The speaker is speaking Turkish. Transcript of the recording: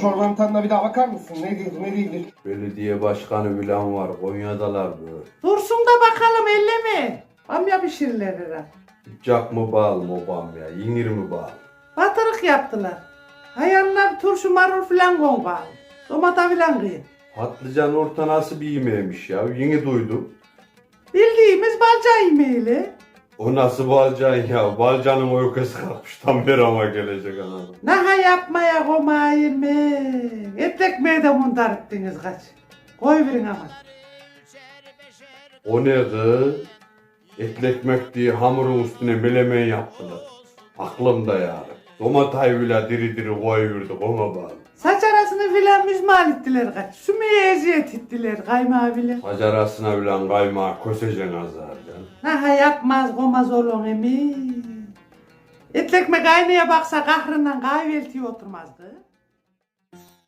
Çorbanın tadına bir daha bakar mısın? Ne değildir ne değildir? Belediye başkanı bilen var. Konya'dalar böyle. Dursun da bakalım elleme. Bamya pişirirler herhalde. Sıcak mı bağlı mı obam ya? Yinir mi bağlı? Batırık yaptılar. Hayanlar turşu marul filan kon bağlı. Domata filan kıyın. Patlıcan orta nasıl bir yemeğiymiş ya? Yeni duydum. Bildiğimiz balca yemeğiyle. O nasıl balcan ya? Balcanın uykusu kalkmış. Tam bir ama gelecek anam. Naha yapmaya komayın mı? Et ekmeği de mundar ettiniz kaç. Koy verin ama. O ne kız? Etli ekmek diye hamurun üstüne melemen yaptılar. Aklımda yani. Domatayı bile diri diri koyuverdik ona bağlı. Saç arasını filan müzmal ettiler kaç. Sümeye eziyet ettiler kaymağı bile. Saç arasına bilen kaymağı köseceksin azar canım. Naha yapmaz komaz olun emin. Et ekmek aynaya baksa kahrından kahveltiye oturmazdı.